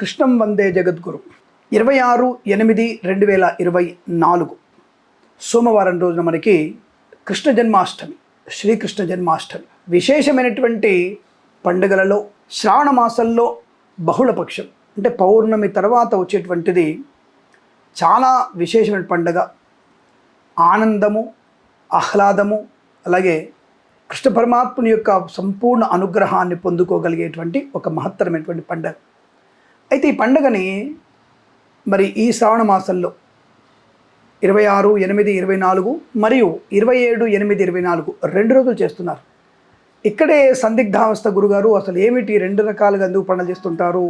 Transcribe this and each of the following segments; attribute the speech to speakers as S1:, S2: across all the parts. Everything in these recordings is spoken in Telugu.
S1: కృష్ణం వందే జగద్గురు. ఇరవై ఆరు ఎనిమిది రెండు వేల ఇరవై నాలుగు. సోమవారం రోజున మనకి కృష్ణ జన్మాష్టమి శ్రీకృష్ణ జన్మాష్టమి. విశేషమైనటువంటి పండుగలలో శ్రావణ మాసంలో బహుళపక్షం. అంటే పౌర్ణమి తర్వాత వచ్చేటువంటిది చాలా విశేషమైన పండుగ. ఆనందము ఆహ్లాదము అలాగే కృష్ణ పరమాత్ముని యొక్క సంపూర్ణ అనుగ్రహాన్ని పొందుకోగలిగేటువంటి ఒక మహత్తరమైనటువంటి పండుగ. అయితే ఈ పండుగని మరి ఈ శ్రావణ మాసంలో ఇరవై ఆరు ఎనిమిది ఇరవై నాలుగు మరియు ఇరవై ఏడు ఎనిమిది ఇరవై నాలుగు రెండు రోజులు చేస్తున్నారు. ఇక్కడే సందిగ్ధావస్థ గురుగారు అసలు ఏమిటి? రెండు రకాలుగా ఎందుకు పండుగ చేస్తుంటారు?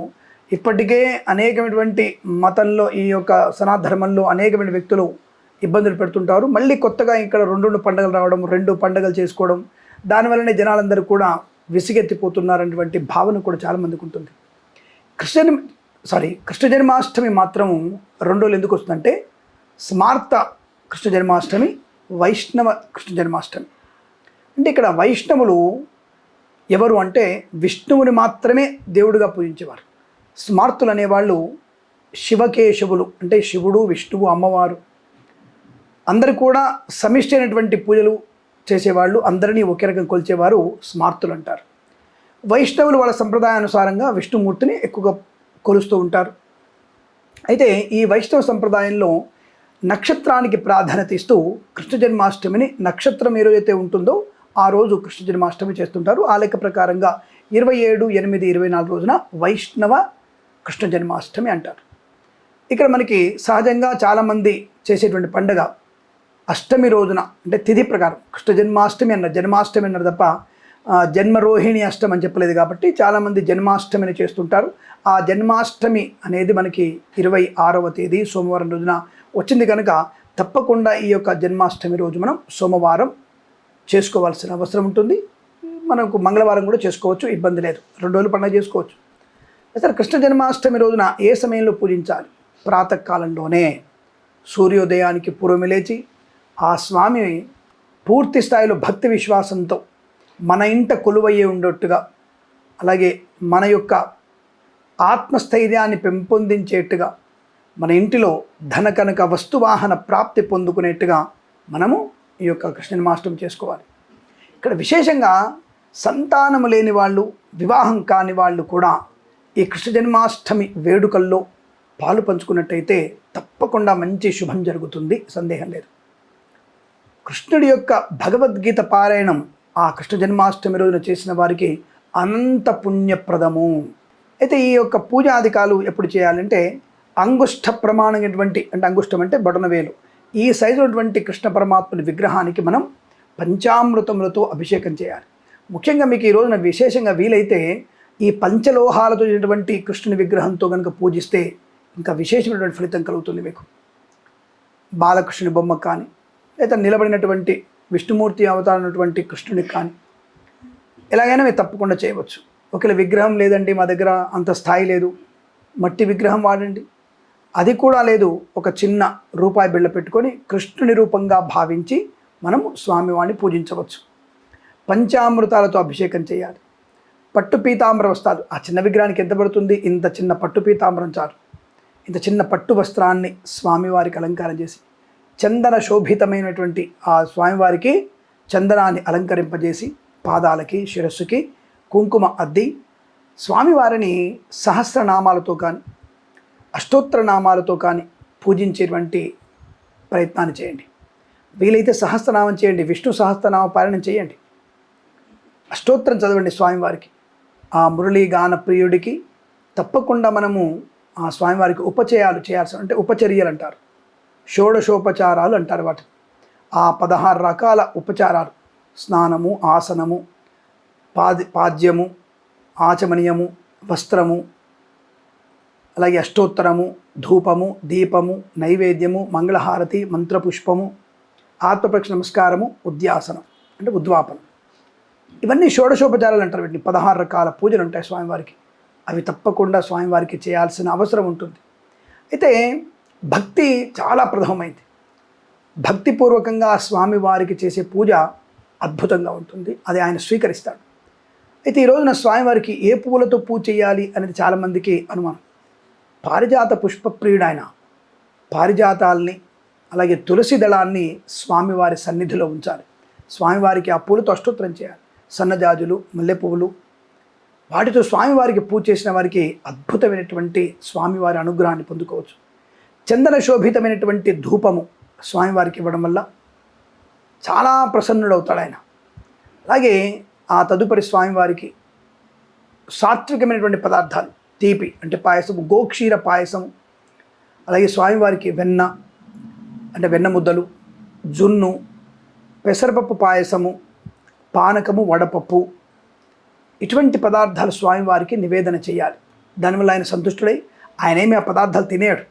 S1: ఇప్పటికే అనేకమైనటువంటి మతంలో ఈ యొక్క సనాధర్మంలో అనేకమైన వ్యక్తులు ఇబ్బందులు పెడుతుంటారు. మళ్ళీ కొత్తగా ఇక్కడ రెండు రెండు పండుగలు రావడం రెండు పండుగలు చేసుకోవడం దానివల్లనే జనాలందరూ కూడా విసిగెత్తిపోతున్నారనేటువంటి భావన కూడా చాలామందికి ఉంటుంది. కృష్ణ సారీ కృష్ణ జన్మాష్టమి మాత్రం రెండు రోజులు ఎందుకు వస్తుందంటే స్మార్త కృష్ణ జన్మాష్టమి వైష్ణవ కృష్ణ జన్మాష్టమి అంటే ఇక్కడ వైష్ణవులు ఎవరు అంటే విష్ణువుని మాత్రమే దేవుడిగా పూజించేవారు. స్మార్తులు అనేవాళ్ళు శివకేశవులు అంటే శివుడు విష్ణువు అమ్మవారు. అందరు కూడా సమిష్టి అయినటువంటి పూజలు చేసేవాళ్ళు అందరినీ ఒకే రకం కొలిచేవారు స్మార్తులు అంటారు. వైష్ణవులు వాళ్ళ సంప్రదాయానుసారంగా విష్ణుమూర్తిని ఎక్కువగా కొలుస్తూ ఉంటారు. అయితే ఈ వైష్ణవ సంప్రదాయంలో నక్షత్రానికి ప్రాధాన్యత ఇస్తూ కృష్ణ జన్మాష్టమిని నక్షత్రం ఏ రోజైతే ఉంటుందో ఆ రోజు కృష్ణ జన్మాష్టమి చేస్తుంటారు. ఆ లెక్క ప్రకారంగా ఇరవై ఏడు ఎనిమిది ఇరవై నాలుగు రోజున వైష్ణవ కృష్ణ జన్మాష్టమి అంటారు. ఇక్కడ మనకి సహజంగా చాలామంది చేసేటువంటి పండుగ అష్టమి రోజున అంటే తిథి ప్రకారం కృష్ణ జన్మాష్టమి అన్నారు జన్మాష్టమి అన్నారు తప్ప జన్మరోహిణి అష్టమి అని చెప్పలేదు కాబట్టి చాలామంది జన్మాష్టమిని చేస్తుంటారు. ఆ జన్మాష్టమి అనేది మనకి ఇరవై ఆరవ తేదీ సోమవారం రోజున వచ్చింది కనుక తప్పకుండా ఈ యొక్క జన్మాష్టమి రోజు మనం సోమవారం చేసుకోవాల్సిన అవసరం ఉంటుంది. మనకు మంగళవారం కూడా చేసుకోవచ్చు ఇబ్బంది లేదు. రెండు రోజులు పండుగ చేసుకోవచ్చు. అసలు కృష్ణ జన్మాష్టమి రోజున ఏ సమయంలో పూజించాలి? ప్రాతకాలంలోనే సూర్యోదయానికి పూర్వమి లేచి ఆ స్వామి పూర్తి స్థాయిలో భక్తి విశ్వాసంతో మన ఇంట కొలువయ్యే ఉండేట్టుగా అలాగే మన యొక్క ఆత్మస్థైర్యాన్ని పెంపొందించేట్టుగా మన ఇంటిలో ధన కనుక వస్తువాహన ప్రాప్తి పొందుకునేట్టుగా మనము ఈ యొక్క కృష్ణ చేసుకోవాలి. ఇక్కడ విశేషంగా సంతానము లేని వాళ్ళు వివాహం కాని వాళ్ళు కూడా ఈ కృష్ణ జన్మాష్టమి వేడుకల్లో పాలు పంచుకున్నట్టయితే తప్పకుండా మంచి శుభం జరుగుతుంది సందేహం లేదు. కృష్ణుడి యొక్క భగవద్గీత పారాయణం ఆ కృష్ణ జన్మాష్టమి రోజున చేసిన వారికి అనంత పుణ్యప్రదము. అయితే ఈ యొక్క పూజాధికాలు ఎప్పుడు చేయాలంటే అంగుష్ట ప్రమాణమైనటువంటి అంటే అంగుష్టం అంటే బొటనవేలు ఈ సైజు ఉన్నటువంటి కృష్ణ పరమాత్ముని విగ్రహానికి మనం పంచామృతములతో అభిషేకం చేయాలి. ముఖ్యంగా మీకు ఈ రోజున విశేషంగా వీలైతే ఈ పంచలోహాలతో చేసినటువంటి కృష్ణుని విగ్రహంతో కనుక పూజిస్తే ఇంకా విశేషమైనటువంటి ఫలితం కలుగుతుంది మీకు. బాలకృష్ణుని బొమ్మ కానీ లేదా నిలబడినటువంటి విష్ణుమూర్తి అవతారమైనటువంటి కృష్ణుడికి కానీ. ఎలాగైనా మీరు తప్పకుండా చేయవచ్చు. ఒకవేళ విగ్రహం లేదండి మా దగ్గర అంత స్థాయి లేదు. మట్టి విగ్రహం వాడండి. అది కూడా లేదు ఒక చిన్న రూపాయి బిళ్ళ పెట్టుకొని కృష్ణుని రూపంగా భావించి మనము స్వామివాణ్ణి పూజించవచ్చు. పంచామృతాలతో అభిషేకం చేయాలి. పట్టు పీతాంబర వస్త్రాలు. ఆ చిన్న విగ్రహానికి ఎంత పడుతుంది? ఇంత చిన్న పట్టు పీతాంబరం చాలు. ఇంత చిన్న పట్టు వస్త్రాన్ని స్వామివారికి అలంకారం చేసి చందన శోభితమైనటువంటి ఆ స్వామివారికి చందనాన్ని అలంకరింపజేసి పాదాలకి శిరస్సుకి కుంకుమ అద్ది. స్వామివారిని సహస్రనామాలతో కానీ అష్టోత్తర నామాలతో కానీ పూజించేటువంటి ప్రయత్నాన్ని చేయండి. వీలైతే సహస్రనామం చేయండి విష్ణు సహస్రనామ పాలన చేయండి. అష్టోత్తరం చదవండి స్వామివారికి. ఆ మురళీ గాన ప్రియుడికి తప్పకుండా మనము ఆ స్వామివారికి ఉపచయాలు చేయాల్సి అంటే ఉపచర్యలు అంటారు. షోడశోపచారాలు అంటారు వాటిని. ఆ పదహారు రకాల ఉపచారాలు. స్నానము ఆసనము పాది పాద్యము ఆచమనీయము వస్త్రము అలాగే అష్టోత్తరము ధూపము దీపము నైవేద్యము మంగళహారతి మంత్రపుష్పము ఆత్మప్రక్ష నమస్కారము ఉద్యాసనం అంటే ఉద్వాపనం. ఇవన్నీ షోడశోపచారాలు అంటారు వీటిని. పదహారు రకాల పూజలు ఉంటాయి స్వామివారికి. అవి తప్పకుండా స్వామివారికి చేయాల్సిన అవసరం ఉంటుంది. అయితే భక్తి చాలా ప్రథమమైంది. భక్తిపూర్వకంగా స్వామివారికి చేసే పూజ అద్భుతంగా ఉంటుంది. అది ఆయన స్వీకరిస్తాడు. అయితే ఈ రోజున స్వామివారికి ఏ పువ్వులతో పూజ చేయాలి అనేది చాలామందికి అనుమానం. పారిజాత పుష్పప్రియుడు ఆయన పారిజాతాల్ని అలాగే తులసి దళాన్ని స్వామివారి సన్నిధిలో ఉంచాలి. స్వామివారికి ఆ పూలతో అష్టోత్తరం చేయాలి. సన్నజాజులు మల్లె పువ్వులు వాటితో స్వామివారికి పూజ చేసిన వారికి అద్భుతమైనటువంటి స్వామివారి అనుగ్రహాన్ని పొందుకోవచ్చు. చందన శోభితమైనటువంటి ధూపము స్వామివారికి ఇవ్వడం వల్ల చాలా ప్రసన్నుడవుతాడు ఆయన అలాగే ఆ తదుపరి స్వామివారికి సాత్వికమైనటువంటి పదార్థాలు తీపి అంటే పాయసము గోక్షీర పాయసము అలాగే స్వామివారికి వెన్న అంటే వెన్న ముద్దలు జున్ను పెసరపప్పు పాయసము పానకము వడపప్పు ఇటువంటి పదార్థాలు స్వామివారికి నివేదన చేయాలి. దానివల్ల ఆయన సంతుష్టుడై ఆయన ఏమి ఆ పదార్థాలు తినేయడు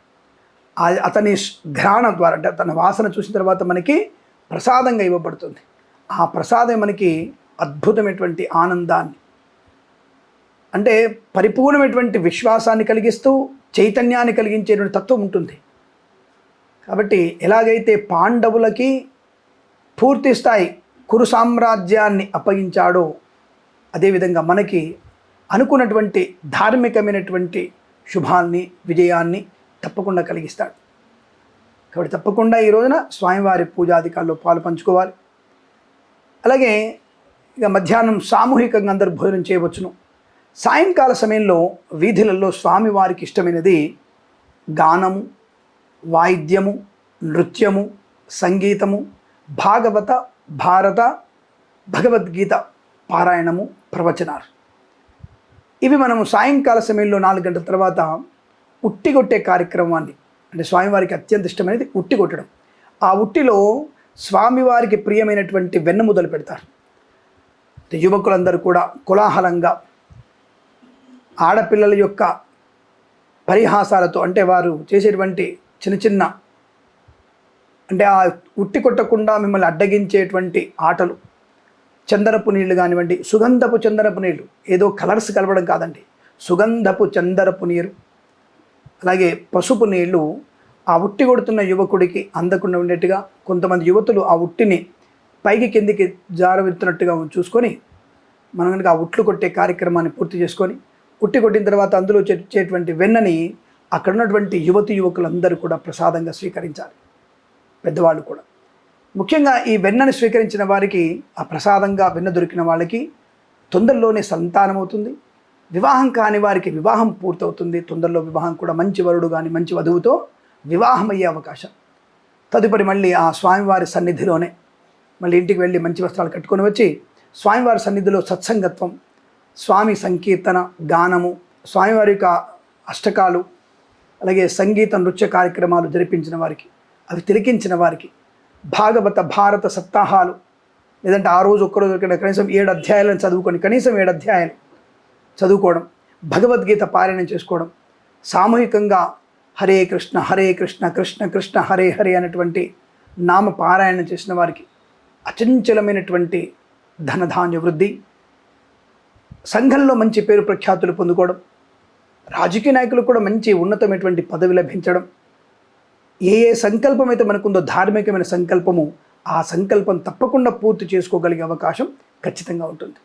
S1: అతని ఘ్రాణ ద్వారా అంటే తన వాసన చూసిన తర్వాత మనకి ప్రసాదంగా ఇవ్వబడుతుంది. ఆ ప్రసాదం మనకి అద్భుతమైనటువంటి ఆనందాన్ని అంటే పరిపూర్ణమైనటువంటి విశ్వాసాన్ని కలిగిస్తూ చైతన్యాన్ని కలిగించేటువంటి తత్వం ఉంటుంది. కాబట్టి ఎలాగైతే పాండవులకి పూర్తి స్థాయి కురు సామ్రాజ్యాన్ని అప్పగించాడో అదేవిధంగా మనకి అనుకున్నటువంటి ధార్మికమైనటువంటి శుభాల్ని విజయాన్ని తప్పకుండా కలిగిస్తాడు. కాబట్టి తప్పకుండా ఈ రోజున స్వామివారి పూజాధికారుల్లో పాలు పంచుకోవాలి. అలాగే ఇక మధ్యాహ్నం సామూహికంగా అందరు భోజనం చేయవచ్చును. సాయంకాల సమయంలో వీధులలో స్వామివారికి ఇష్టమైనది గానము వాయిద్యము నృత్యము సంగీతము భాగవత భారత భగవద్గీత పారాయణము ప్రవచనాలు. ఇవి మనము సాయంకాల సమయంలో నాలుగు గంటల తర్వాత ఉట్టి కొట్టే కార్యక్రమాన్ని. అంటే స్వామివారికి అత్యంత ఇష్టమైనది ఉట్టి కొట్టడం ఆ ఉట్టిలో స్వామివారికి ప్రియమైనటువంటి వెన్నముదలు పెడతారు. యువకులందరూ కూడా కోలాహలంగా ఆడపిల్లల యొక్క పరిహాసాలతో అంటే వారు చేసేటువంటి చిన్న చిన్న అంటే ఆ ఉట్టి కొట్టకుండా మిమ్మల్ని అడ్డగించేటువంటి ఆటలు. చందరపు నీళ్ళు కానివ్వండి సుగంధపు చందరపు నీళ్ళు. ఏదో కలర్స్ కలపడం కాదండి. సుగంధపు చందరపు నీరు. అలాగే పసుపు నీళ్ళు ఆ ఉట్టి కొడుతున్న యువకుడికి అందకుండా ఉండేట్టుగా కొంతమంది యువతులు ఆ ఉట్టిని పైకి కిందికి జారవిత్తున్నట్టుగా చూసుకొని మనం కనుక ఆ ఉట్లు కొట్టే కార్యక్రమాన్ని పూర్తి చేసుకొని ఉట్టి కొట్టిన తర్వాత అందులో చేసేటువంటి వెన్నని అక్కడ ఉన్నటువంటి యువతి యువకులందరూ కూడా ప్రసాదంగా స్వీకరించాలి. పెద్దవాళ్ళు కూడా. ముఖ్యంగా ఈ వెన్నను స్వీకరించిన వారికి ఆ ప్రసాదంగా వెన్న దొరికిన వాళ్ళకి తొందరలోనే సంతానం అవుతుంది వివాహం కాని వారికి వివాహం పూర్తవుతుంది. తొందరలో వివాహం కూడా మంచి వరుడు కానీ మంచి వధువుతో వివాహం అయ్యే అవకాశం. తదుపరి మళ్ళీ ఆ స్వామివారి సన్నిధిలోనే మళ్ళీ ఇంటికి వెళ్ళి మంచి వస్త్రాలు కట్టుకొని వచ్చి స్వామివారి సన్నిధిలో సత్సంగత్వం స్వామి సంకీర్తన గానము స్వామివారి యొక్క అష్టకాలు అలాగే సంగీత నృత్య కార్యక్రమాలు జరిపించిన వారికి అవి తిలకించిన వారికి భాగవత భారత సప్తాహాలు లేదంటే ఆ రోజు ఒక్కరోజు కనీసం ఏడు అధ్యాయాలను చదువుకొని కనీసం ఏడు అధ్యాయాలు చదువుకోవడం భగవద్గీత పారాయణం చేసుకోవడం సామూహికంగా హరే కృష్ణ హరే కృష్ణ కృష్ణ కృష్ణ హరే హరే అనేటువంటి నామ పారాయణం చేసిన వారికి అచంచలమైనటువంటి ధనధాన్య వృద్ధి సంఘంలో మంచి పేరు ప్రఖ్యాతులు పొందుకోవడం రాజకీయ నాయకులు కూడా మంచి ఉన్నతమైనటువంటి పదవి లభించడం ఏ ఏ సంకల్పం అయితే మనకుందో ధార్మికమైన సంకల్పము ఆ సంకల్పం తప్పకుండా పూర్తి చేసుకోగలిగే అవకాశం ఖచ్చితంగా ఉంటుంది.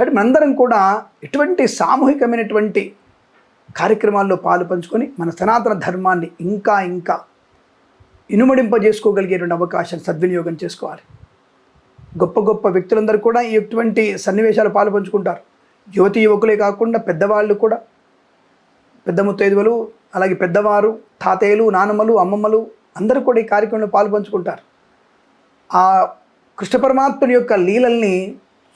S1: కాబట్టి మనందరం కూడా ఎటువంటి సామూహికమైనటువంటి కార్యక్రమాల్లో పాలు పంచుకొని మన సనాతన ధర్మాన్ని ఇంకా ఇంకా ఇనుమడింపజేసుకోగలిగేటువంటి అవకాశాన్ని సద్వినియోగం చేసుకోవాలి. గొప్ప గొప్ప వ్యక్తులందరూ కూడా ఈ ఇటువంటి సన్నివేశాలు పాలు పంచుకుంటారు. యువతి యువకులే కాకుండా పెద్దవాళ్ళు కూడా పెద్ద ముత్తైదువులు అలాగే పెద్దవారు తాతయ్యలు నానమ్మలు అమ్మమ్మలు అందరూ కూడా ఈ కార్యక్రమంలో పాలు పంచుకుంటారు. ఆ కృష్ణ పరమాత్ముని యొక్క లీలల్ని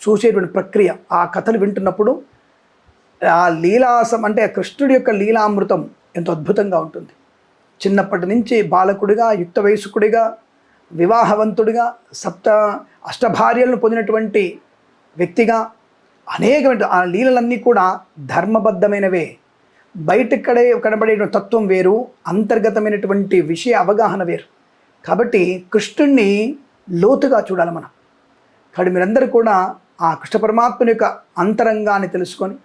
S1: చూసేటువంటి ప్రక్రియ ఆ కథలు వింటున్నప్పుడు ఆ లీలాసం అంటే ఆ కృష్ణుడి యొక్క లీలామృతం ఎంతో అద్భుతంగా ఉంటుంది. చిన్నప్పటి నుంచి బాలకుడిగా యుక్త వయస్కుడిగా వివాహవంతుడిగా సప్త అష్టభార్యలను పొందినటువంటి వ్యక్తిగా అనేకమైన ఆ లీలలన్నీ కూడా ధర్మబద్ధమైనవే. బయటక్కడే కనబడే తత్వం వేరు అంతర్గతమైనటువంటి విషయ అవగాహన వేరు. కాబట్టి కృష్ణుణ్ణి లోతుగా చూడాలి మనం. కాబట్టి మీరందరూ కూడా ఆ కృష్ణ పరమాత్మని యొక్క అంతరంగాన్ని తెలుసుకొని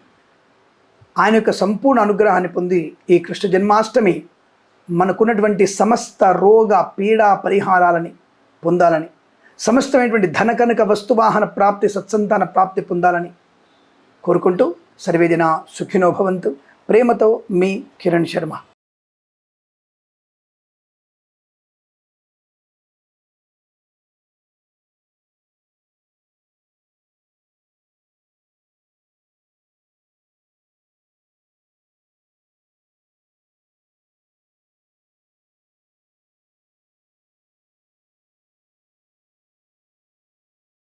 S1: ఆయన యొక్క సంపూర్ణ అనుగ్రహాన్ని పొంది ఈ కృష్ణ జన్మాష్టమి మనకున్నటువంటి సమస్త రోగ పీడా పరిహారాలని పొందాలని సమస్తమైనటువంటి ధనకనక వస్తువాహన ప్రాప్తి సత్సంతాన ప్రాప్తి పొందాలని కోరుకుంటూ సర్వేదిన సుఖినో భవంతు. ప్రేమతో మీ కిరణ్ శర్మ.